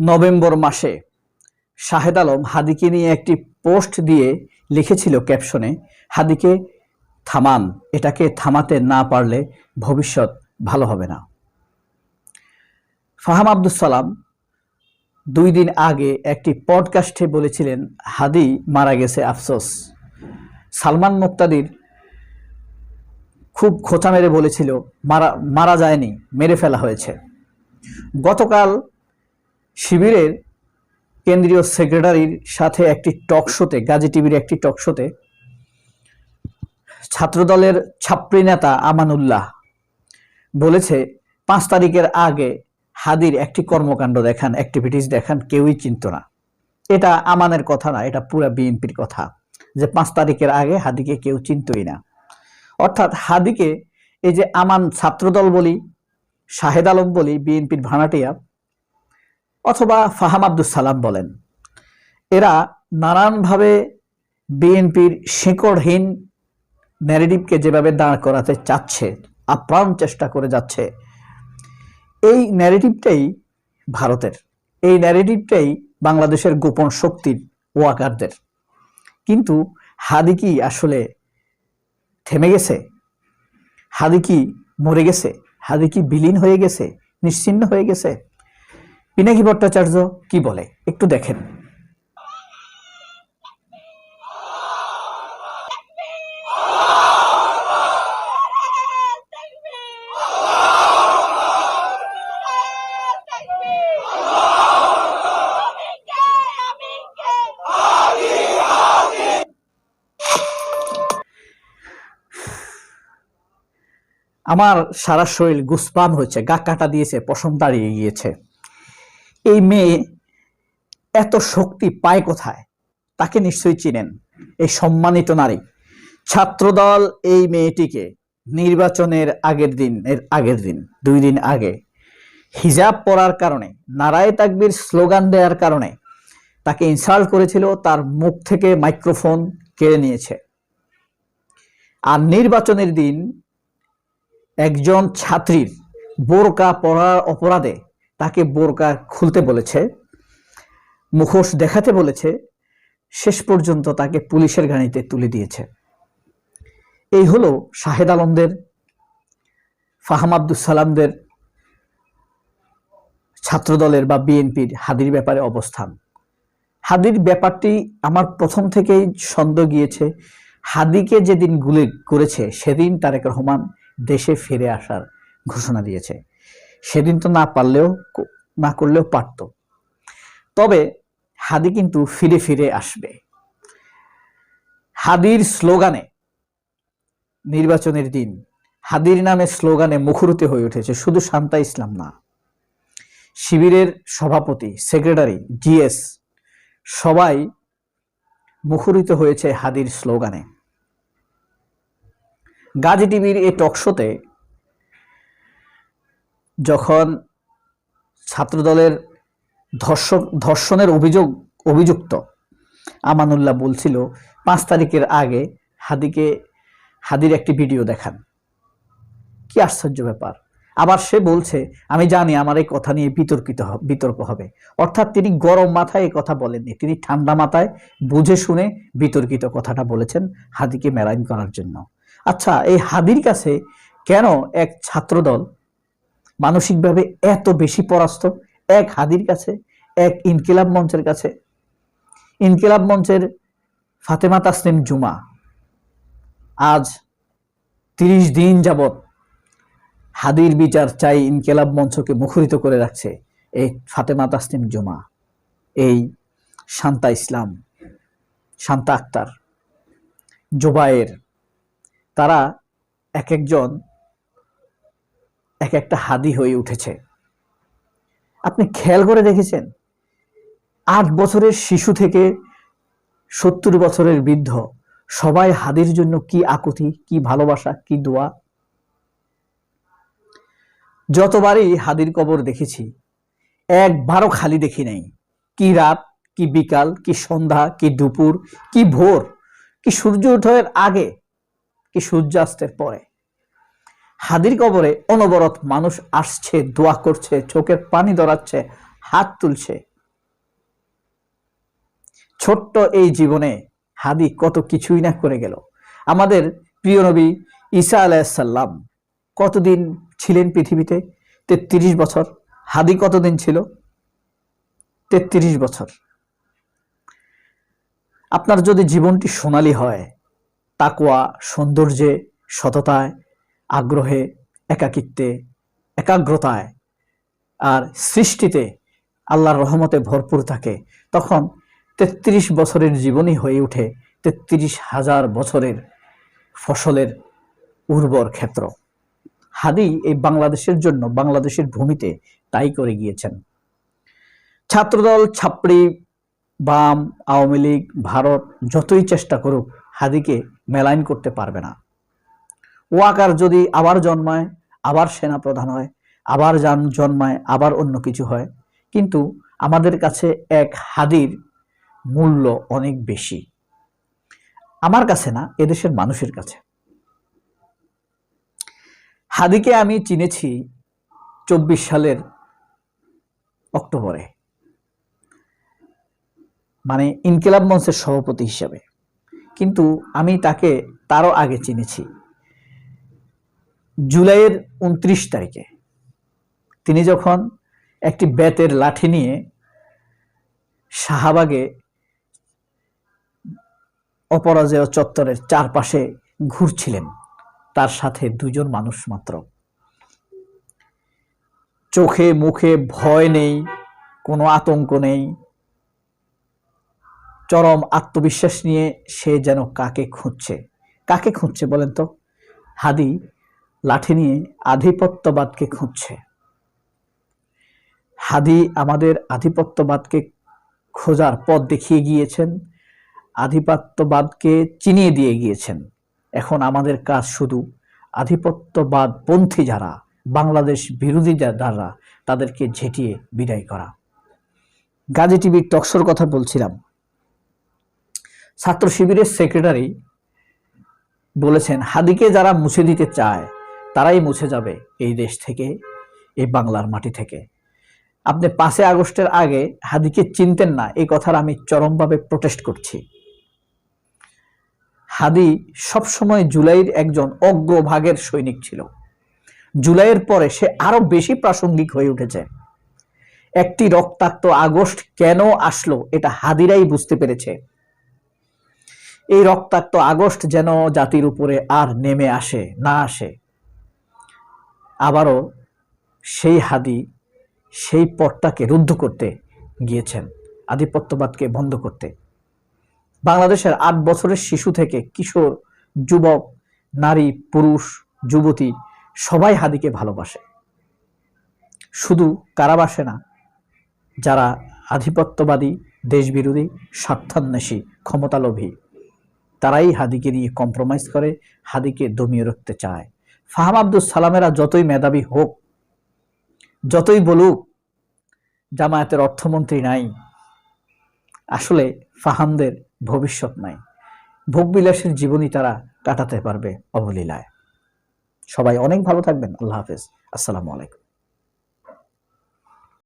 November মাসে শাহেদ আলম হাদিকে নিয়ে একটি পোস্ট দিয়ে লিখেছিল ক্যাপশনে, হাদিকে থামান, এটাকে থামাতে না পারলে ভবিষ্যৎ ভালো হবে না। ফাহাম আব্দুল সালাম দুই দিন আগে একটি পডকাস্টে বলেছিলেন, হাদি মারা গেছে আফসোস। সালমান মুক্তাদির খুব খোঁচা মেরে বলেছিল, মারা মারা যায়নি, মেরে ফেলা হয়েছে। গতকাল শিবিরের কেন্দ্রীয় সেক্রেটারির সাথে একটি টক শোতে, গাজী টিভির একটি টক শোতে, ছাত্রদলের ছাত্রী নেতা আমানুল্লাহ বলেছে, পাঁচ তারিখের আগে হাদির একটি কর্মকাণ্ড দেখান অ্যাক্টিভিটিস দেখান, কেউই চিনত না। এটা আমানের কথা না, এটা পুরা বিএনপির কথা যে পাঁচ তারিখের আগে হাদিকে কেউ চিনতই না। অর্থাৎ হাদিকে এই যে আমান ছাত্রদল বলি, শাহেদ আলম বলি, বিএনপির ভাড়াটিয়া অথবা ফাহাম আব্দুল সালাম বলেন। এরা নানানভাবে বিএনপির শেকড়হীন ন্যারেটিভকে যেভাবে দাঁড় করাতে চাচ্ছে, আপ্রাণ চেষ্টা করে যাচ্ছে, এই ন্যারেটিভটাই ভারতের, এই ন্যারেটিভটাই বাংলাদেশের গোপন শক্তির ওয়াকারদের। কিন্তু হাদি কি আসলে থেমে গেছে? হাদি কি মরে গেছে? হাদি কি বিলীন হয়ে গেছে? নিশ্চিন্ন হয়ে গেছে? পিনাকি ভট্টাচার্য কি বলে? একটু দেখেন। আমার সারা শরীর গুসপাম হয়েছে, গা কাটা দিয়েছে, পশম দাঁড়িয়ে গিয়েছে। এই মেয়ে এত শক্তি পায় কোথায়? তাকে নিশ্চয়ই চিনেন এই সম্মানিত নারী। ছাত্রদল এই মেয়েটিকে নির্বাচনের আগের দিন, এর আগের দিন, দুই দিন আগে হিজাব পরার কারণে, নারায় তাকবির স্লোগান দেওয়ার কারণে তাকে ইনসাল্ট করেছিল, তার মুখ থেকে মাইক্রোফোন কেড়ে নিয়েছে। আর নির্বাচনের দিন একজন ছাত্রীর বোরকা পরার অপরাধে তাকে বোরকা খুলতে বলেছে, মুখোশ দেখাতে বলেছে, শেষ পর্যন্ত তাকে পুলিশের গাড়িতে তুলে দিয়েছে। এই হলো শাহেদ আলমদের, ফাহাম আব্দুল সালামদের, ছাত্রদলের বা বিএনপির হাদির ব্যাপারে অবস্থান। হাদির ব্যাপারটি আমার প্রথম থেকেই সন্দেহ গিয়েছে। হাদিকে যেদিন গুলি করেছে, সেদিন তারেক রহমান দেশে ফিরে আসার ঘোষণা দিয়েছে। সেদিন তো না পারলেও না করলেও পারত। তবে হাদি কিন্তু ফিরে ফিরে আসবে। হাদির স্লোগানে নির্বাচনের দিন, হাদির নামে স্লোগানে মুখরিত হয়ে উঠেছে শুধু শান্তা ইসলাম না। শিবিরের সভাপতি, সেক্রেটারি, জিএস, সবাই মুখরিত হয়েছে হাদির স্লোগানে। গাজী টিভির এই টকশোতে যখন ছাত্রদলের ধর্ষক, ধর্ষণের অভিযোগ, অভিযুক্ত আমানুল্লাহ বলছিল, পাঁচ তারিখের আগে হাদিকে, হাদির একটি ভিডিও দেখান। কি আশ্চর্য ব্যাপার। আবার সে বলছে, আমি জানি আমার এই কথা নিয়ে বিতর্কিত বিতর্ক হবে। অর্থাৎ তিনি গরম মাথায় এই কথা বলেননি। তিনি ঠান্ডা মাথায় বুঝে শুনে বিতর্কিত কথাটা বলেছেন হাদিকে মেলাইন করার জন্য। আচ্ছা এই হাদির কাছে কেন এক ছাত্রদল মানসিকভাবে এত বেশি পরাস্ত। এক হাদির কাছে, এক ইনকিলাব মঞ্চের কাছে। ইনকিলাব মঞ্চের ফাতেমা তাসলিম জুমা। আজ তিরিশ দিন যাবত হাদির বিচার চাই ইনকেলাব মঞ্চকে মুখরিত করে রাখছে এই ফাতেমা তাসলিম জুমা, এই শান্তা ইসলাম, শান্তা আক্তার, জোবায়ের। তারা এক একজন এক একটা হাদি হয়ে উঠেছে। আপনি খেয়াল করে দেখেছেন? আট বছরের শিশু থেকে সত্তর বছরের বৃদ্ধ সবাই হাদির জন্য কি আকুতি, কি ভালোবাসা, কি দোয়া? যতবারই হাদির কবর দেখেছি, একবারও খালি দেখি নাই। কি রাত, কি বিকাল, কি সন্ধ্যা, কি দুপুর, কি ভোর, কি সূর্য উঠয়ের আগে, কি সূর্যাস্তের পরে। হাদির কবরে অনবরত মানুষ আসছে, দোয়া করছে, চোখের পানি দরাচ্ছে হাত তুলছে। ছোট্ট এই জীবনে হাদি কত কিছুই না করে গেল। আমাদের প্রিয় নবী ঈসা আলাইসাল্লাম কতদিন ছিলেন পৃথিবীতে? তেত্রিশ বছর। হাদি কতদিন ছিল? তেত্রিশ বছর। আপনার যদি জীবনটি সোনালী হয় তাকুয়া সৌন্দর্যে, সততায় আগ্রহে, একাকিত্বে, একাগ্রতায় আর সৃষ্টিতে আল্লাহর রহমতে ভরপুর থাকে, তখন তেত্রিশ বছরের জীবনই হয়ে ওঠে তেত্রিশ হাজার বছরের ফসলের উর্বর ক্ষেত্র। হাদি এই বাংলাদেশের জন্য, বাংলাদেশের ভূমিতে তাই করে গিয়েছেন। ছাত্রদল, ছাপড়ি, বাম, আওয়ামী লীগ, ভারত যতই চেষ্টা করুক, হাদিকে মেলাইন করতে পারবে না। ওয়াকার যদি আবার জন্মায়, আবার সেনা প্রধান হয়, আবার যান জন্মায়, আবার অন্য কিছু হয়। কিন্তু আমাদের কাছে এক হাদির মূল্য অনেক বেশি। আমার কাছে না, এদেশের মানুষের কাছে। হাদিকে আমি চিনেছি চব্বিশ সালের অক্টোবরে। মানে ইনকিলাব মঞ্চের সভাপতি হিসাবে। কিন্তু আমি তাকে তারও আগে চিনেছি। জুলাইয়ের উনত্রিশ তারিখে তিনি যখন একটি বেতের লাঠি নিয়ে শাহবাগে অপরাজয় চত্বরের চারপাশে ঘুরছিলেন, তার সাথে দুজন মানুষ মাত্র। চোখে মুখে ভয় নেই, কোনো আতঙ্ক নেই। চরম আত্মবিশ্বাস নিয়ে সে যেন কাকে খুঁজছে কাকে খুঁজছে বলেন তো? হাদি লাঠি নিয়ে আধিপত্যবাদকে খুঁজছে। হাদি আমাদের আধিপত্যবাদকে খোঁজার পথ দেখিয়ে গিয়েছেন, আধিপত্যবাদকে চিনিয়ে দিয়ে গিয়েছেন। এখন আমাদের কাজ শুধু আধিপত্যবাদ পন্থী যারা, বাংলাদেশ বিরোধী যারা, তাদেরকে ঝেঁটিয়ে বিদায় করা। গাজী টিভির টকশোর কথা বলছিলাম। ছাত্র শিবিরের সেক্রেটারি বলেছেন, হাদিকে যারা মুছে দিতে চায় তারাই মুছে যাবে এই দেশ থেকে, এই বাংলার মাটি থেকে। আপনি পাঁচে আগস্টের আগে হাদিকে চিনতেন না, এই কথার আমি চরমভাবে প্রোটেস্ট করছি। হাদি সবসময় জুলাইয়ের একজন অগ্রভাগের সৈনিক ছিল। জুলাইয়ের পরে সে আরও বেশি প্রাসঙ্গিক হয়ে উঠেছে। একটি রক্তাক্ত আগস্ট কেন আসলো এটা হাদিরাই বুঝতে পেরেছে। এই রক্তাক্ত আগস্ট যেন জাতির উপরে আর নেমে আসে, না আসে। আবারও সেই হাদি সেই পথটাকে রুদ্ধ করতে গিয়েছেন, আধিপত্যবাদকে বন্ধ করতে। বাংলাদেশের আট বছরের শিশু থেকে কিশোর, যুবক, নারী, পুরুষ, যুবতী সবাই হাদিকে ভালোবাসে। শুধু কারাবাসে না, যারা আধিপত্যবাদী, দেশবিরোধী, স্বার্থান্বেষী, ক্ষমতালোভী, তারাই হাদিকে নিয়ে কম্প্রোমাইজ করে, হাদিকে দমিয়ে রাখতে চায়। ফাহাম আব্দুল সালামেরা যতই মেধাবী হোক, যতই বলুক, জামায়াতের অর্থমন্ত্রী নাই। আসলে ফাহামদের ভবিষ্যৎ নাই। ভোগবিলাসের জীবনই তারা কাটাতে পারবে অবলীলায়। সবাই অনেক ভালো থাকবেন। আল্লাহ হাফেজ। আসসালামু আলাইকুম।